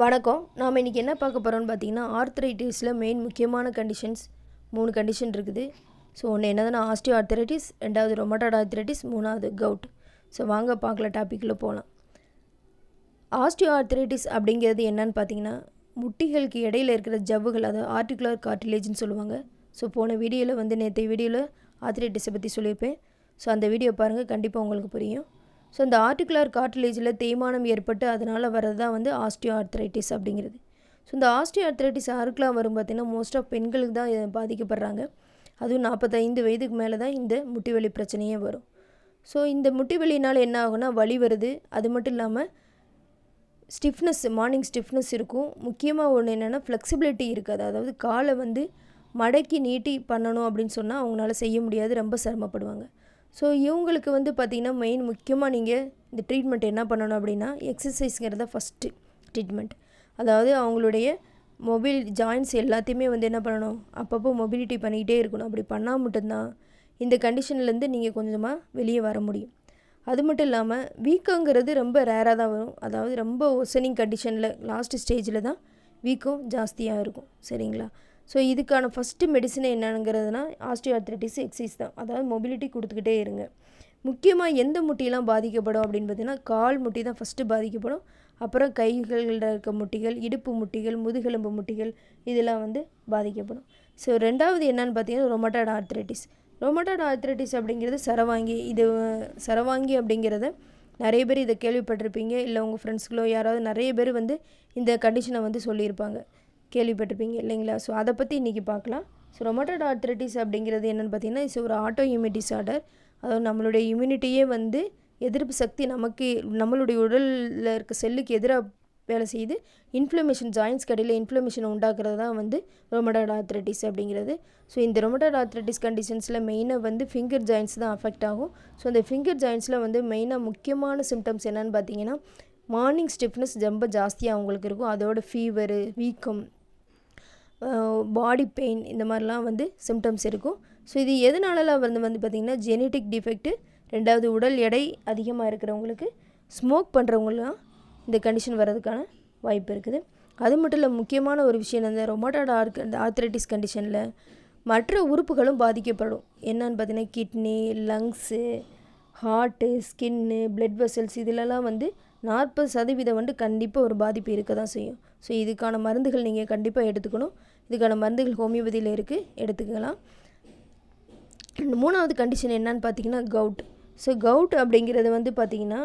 வணக்கம். நாம் இன்றைக்கி என்ன பார்க்க போகிறோம்னு பார்த்தீங்கன்னா ஆர்த்தரைட்டிஸில் மெயின் முக்கியமான கண்டிஷன்ஸ் மூணு கண்டிஷன் இருக்குது. ஸோ ஒன்று என்னதுன்னா ஆஸ்டியோ ஆர்த்தரைட்டிஸ் ரெண்டாவது ரொமட்டாய்டு ஆர்த்தரைட்டிஸ் மூணாவது கவுட் ஸோ வாங்க பார்க்கல டாப்பிக்கில் போகலாம் ஆஸ்டியோ ஆர்த்தரைட்டிஸ் அப்படிங்கிறது என்னன்னு பார்த்தீங்கன்னா முட்டிகளுக்கு இடையில இருக்கிற ஜவ்வுகள் அதாவது ஆர்டிகுலர் கார்டிலேஜ்னு சொல்லுவாங்க. ஸோ போன வீடியோவில் வந்து நேற்று வீடியோவில் ஆர்த்தரைட்டிஸை பற்றி சொல்லியிருப்பேன். ஸோ அந்த வீடியோ பாருங்கள் கண்டிப்பாக உங்களுக்கு புரியும். ஸோ இந்த ஆர்டிகுலர் கார்ட்டிலேஜில் தேய்மானம் ஏற்பட்டு அதனால் வர்றது தான் வந்து ஆஸ்டியோ ஆர்த்ரைட்டிஸ் அப்படிங்கிறது. ஸோ இந்த ஆஸ்டியோ ஆர்த்ரைட்டிஸ் யாருக்கெலாம் வரும் பார்த்திங்கன்னா மோஸ்ட் ஆஃப் பெண்களுக்கு தான் பாதிக்கப்படுறாங்க. அதுவும் நாற்பத்தைந்து வயதுக்கு மேலே தான் இந்த முட்டி வலி பிரச்சனையே வரும். ஸோ இந்த முட்டி வலினால் என்ன ஆகும்னா வலி வருது. அது மட்டும் இல்லாமல் ஸ்டிஃப்னஸ் மார்னிங் ஸ்டிஃப்னஸ் இருக்கும். முக்கியமாக ஒன்று என்னென்னா ஃப்ளெக்சிபிலிட்டி இருக்காது. அதாவது காலை வந்து மடக்கி நீட்டி பண்ணணும் அப்படின்னு சொன்னால் அவங்களால செய்ய முடியாது. ரொம்ப சிரமப்படுவாங்க. ஸோ இவங்களுக்கு வந்து பார்த்திங்கன்னா மெயின் முக்கியமாக நீங்கள் இந்த ட்ரீட்மெண்ட் என்ன பண்ணணும் அப்படின்னா எக்ஸசைஸுங்கிறத ஃபஸ்ட்டு ட்ரீட்மெண்ட் அதாவது அவங்களுடைய மொபைல் ஜாயின்ஸ் எல்லாத்தையுமே வந்து என்ன பண்ணணும்? அப்பப்போ மொபிலிட்டி பண்ணிக்கிட்டே இருக்கணும். அப்படி பண்ணால் மட்டும்தான் இந்த கண்டிஷன்லேருந்து நீங்கள் கொஞ்சமாக வெளியே வர முடியும். அது மட்டும் இல்லாமல் வீக்கங்கிறது ரொம்ப ரேராக தான் வரும். அதாவது ரொம்ப ஒசனிங் கண்டிஷனில் லாஸ்ட் ஸ்டேஜில் தான் வீக்கம் ஜாஸ்தியாக இருக்கும். சரிங்களா? ஸோ இதுக்கான ஃபஸ்ட்டு மெடிசன் என்னங்கிறதுனா ஆஸ்டியோஆர்த்ரிட்டிஸ் எக்ஸசைஸ் தான். அதாவது மொபிலிட்டி கொடுத்துக்கிட்டே இருங்க. முக்கியமாக எந்த முட்டியெல்லாம் பாதிக்கப்படும் அப்படின்னு பார்த்தீங்கன்னா கால் முட்டி தான் ஃபஸ்ட்டு பாதிக்கப்படும். அப்புறம் கைகளில் இருக்க முட்டிகள் இடுப்பு முட்டிகள் முதுகெலும்பு முட்டிகள் இதெல்லாம் வந்து பாதிக்கப்படும். ஸோ ரெண்டாவது என்னன்னு பார்த்தீங்கன்னா ரொமட்டாய்டு ஆர்த்ரைட்டிஸ் ரொமட்டாய்டு ஆர்த்ரைட்டிஸ் அப்படிங்கிறது சரவாங்கி இது சரவாங்கி அப்படிங்கிறத நிறைய பேர் இதை கேள்விப்பட்டிருப்பீங்க. இல்லை உங்கள் ஃப்ரெண்ட்ஸ்களோ யாராவது நிறைய பேர் வந்து இந்த கண்டிஷனை வந்து சொல்லியிருப்பாங்க. கேள்விப்பட்டிருப்பீங்க இல்லைங்களா? ஸோ அதை பற்றி இன்றைக்கி பார்க்கலாம். ஸோ ரொமோட்டட் ஆர்த்ரைட்டிஸ் அப்படிங்கிறது என்னென்னு பார்த்தீங்கன்னா இட்ஸ் ஒரு ஆட்டோ இம்யூன் டிஸார்டர் அதாவது நம்மளுடைய இம்யூனிட்டியே வந்து எதிர்ப்பு சக்தி நமக்கு நம்மளுடைய உடலில் இருக்க செல்லுக்கு எதிராக வேலை செய்து இன்ஃப்ளமேஷன் ஜாயின்ஸ் கடையில் இன்ஃப்ளமேஷன் உண்டாக்குறது தான் வந்து ரொமட்டாய்டு ஆர்த்ரைட்டிஸ் அப்படிங்கிறது. ஸோ இந்த ரொமட்டாய்டு ஆர்த்ரைட்டிஸ் கண்டிஷன்ஸில் மெயினாக வந்து ஃபிங்கர் ஜாயின்ஸ் தான் அஃபெக்ட் ஆகும். ஸோ அந்த ஃபிங்கர் ஜாயின்ஸில் வந்து மெயினாக முக்கியமான சிம்டம்ஸ் என்னென்னு பார்த்தீங்கன்னா மார்னிங் ஸ்டிஃப்னஸ் ரொம்ப ஜாஸ்தியாக அவங்களுக்கு இருக்கும். அதோட ஃபீவரு வீக்கம் பாடி பெயின் இந்த மாதிரிலாம் வந்து சிம்டம்ஸ் இருக்கும். ஸோ இது எதனாலலாம் வந்து வந்து பார்த்திங்கன்னா ஜெனட்டிக் டிஃபெக்ட்டு ரெண்டாவது உடல் எடை அதிகமாக இருக்கிறவங்களுக்கு ஸ்மோக் பண்ணுறவங்களாம் இந்த கண்டிஷன் வர்றதுக்கான வாய்ப்பு இருக்குது. அது மட்டும் இல்லை முக்கியமான ஒரு விஷயம் அந்த ரொமட்டாய்டு ஆர்க் அந்த ஆர்த்ரைட்டிஸ் கண்டிஷனில் மற்ற உறுப்புகளும் பாதிக்கப்படும். என்னன்னு பார்த்தீங்கன்னா kidney lungs heart skin blood vessels இதிலலாம் வந்து நாற்பது சதவீதம் வந்து கண்டிப்பாக ஒரு பாதிப்பு இருக்க தான் செய்யும். ஸோ இதுக்கான மருந்துகள் நீங்கள் கண்டிப்பாக எடுத்துக்கணும். இதுக்கான மருந்துகள் ஹோமியோபதியில் இருக்குது எடுத்துக்கலாம். மூணாவது கண்டிஷன் என்னன்னு பார்த்தீங்கன்னா கவுட் ஸோ கவுட் அப்படிங்கிறது வந்து பார்த்திங்கன்னா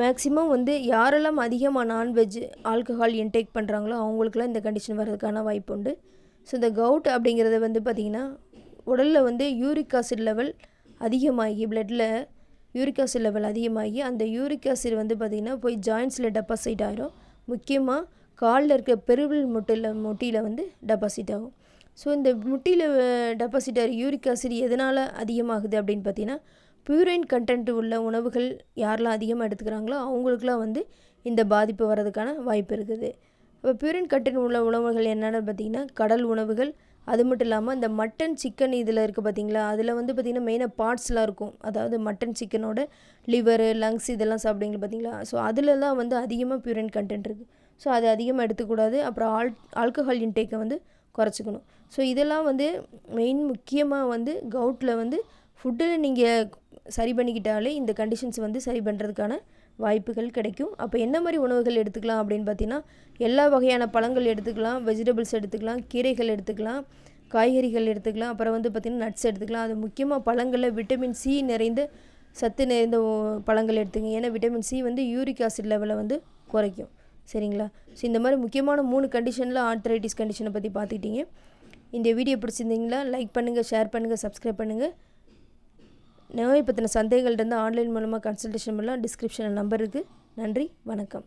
மேக்ஸிமம் வந்து யாரெல்லாம் அதிகமாக நான்வெஜ் ஆல்கஹால் இன்டேக் பண்ணுறாங்களோ அவங்களுக்குலாம் இந்த கண்டிஷன் வர்றதுக்கான வாய்ப்பு உண்டு. ஸோ இந்த கவுட் அப்படிங்கிறது வந்து பார்த்திங்கன்னா உடலில் வந்து யூரிக் ஆசிட் லெவல் அதிகமாகி பிளட்டில் யூரிக் ஆசிட் லெவல் அதிகமாகி அந்த யூரிக் ஆசிட் வந்து பார்த்திங்கன்னா போய் ஜாயின்ஸில் டெபாசிட் ஆகிடும் முக்கியமாக காலில் இருக்க பெருவில் முட்டையில் முட்டியில் வந்து டெபாசிட் ஆகும். ஸோ இந்த முட்டியில் டெபாசிட் ஆகிற யூரிக் ஆசிட் எதனால் அதிகமாகுது அப்படின்னு பார்த்தீங்கன்னா பியூரைன் கண்டென்ட் உள்ள உணவுகள் யாரெல்லாம் அதிகமாக எடுத்துக்கிறாங்களோ அவங்களுக்குலாம் வந்து இந்த பாதிப்பு வர்றதுக்கான வாய்ப்பு இருக்குது. இப்போ பியூரின் கண்டென்ட் உள்ள உணவுகள் என்னென்னு பார்த்தீங்கன்னா கடல் உணவுகள் அது மட்டும் இல்லாமல் இந்த மட்டன் சிக்கன் இதில் இருக்குது பார்த்தீங்களா? அதில் வந்து பார்த்திங்கன்னா மெயினாக பார்ட்ஸ்லாம் இருக்கும். அதாவது மட்டன் சிக்கனோட லிவரு லங்ஸ் இதெல்லாம் சாப்பிடுவீங்க பார்த்தீங்களா? ஸோ அதிலலாம் வந்து அதிகமாக பியூரின் கண்டென்ட் இருக்குது ஸோ அது அதிகமாக எடுத்துக்கூடாது. அப்புறம் ஆல் ஆல்கஹால் இன்டேக்கை வந்து குறைச்சிக்கணும். ஸோ இதெல்லாம் வந்து மெயின் முக்கியமாக வந்து கவுட்டில் வந்து ஃபுட்டில் நீங்கள் சரி பண்ணிக்கிட்டாலே இந்த கண்டிஷன்ஸ் வந்து சரி பண்ணுறதுக்கான வாய்ப்புகள் கிடைக்கும். அப்போ என்ன மாதிரி உணவுகள் எடுத்துக்கலாம் அப்படின்னு பார்த்தீங்கன்னா எல்லா வகையான பழங்கள் எடுத்துக்கலாம். வெஜிடபிள்ஸ் எடுத்துக்கலாம் கீரைகள் எடுத்துக்கலாம் காய்கறிகள் எடுத்துக்கலாம். அப்புறம் வந்து பார்த்திங்கன்னா நட்ஸ் எடுத்துக்கலாம். அது முக்கியமாக பழங்களில் விட்டமின் சி நிறைந்த சத்து நிறைந்த பழங்கள் எடுத்துங்க. ஏன்னா விட்டமின் சி வந்து யூரிக் ஆசிட் லெவலை வந்து குறைக்கும். சரிங்களா? ஸோ இந்த மாதிரி முக்கியமான மூணு கண்டிஷனில் ஆர்த்ரைட்டிஸ் கண்டிஷனை பற்றி பார்த்துக்கிட்டீங்க இந்த வீடியோ பிடிச்சிருந்தீங்களா லைக் பண்ணுங்கள் ஷேர் பண்ணுங்கள் சப்ஸ்கிரைப் பண்ணுங்கள் நோய் பற்றின சந்தேகங்கள்ட்டு ஆன்லைன் மூலமாக கன்சல்டேஷன் பண்ணலாம். டிஸ்கிரிப்ஷனில் நம்பர் இருக்குது நன்றி வணக்கம்.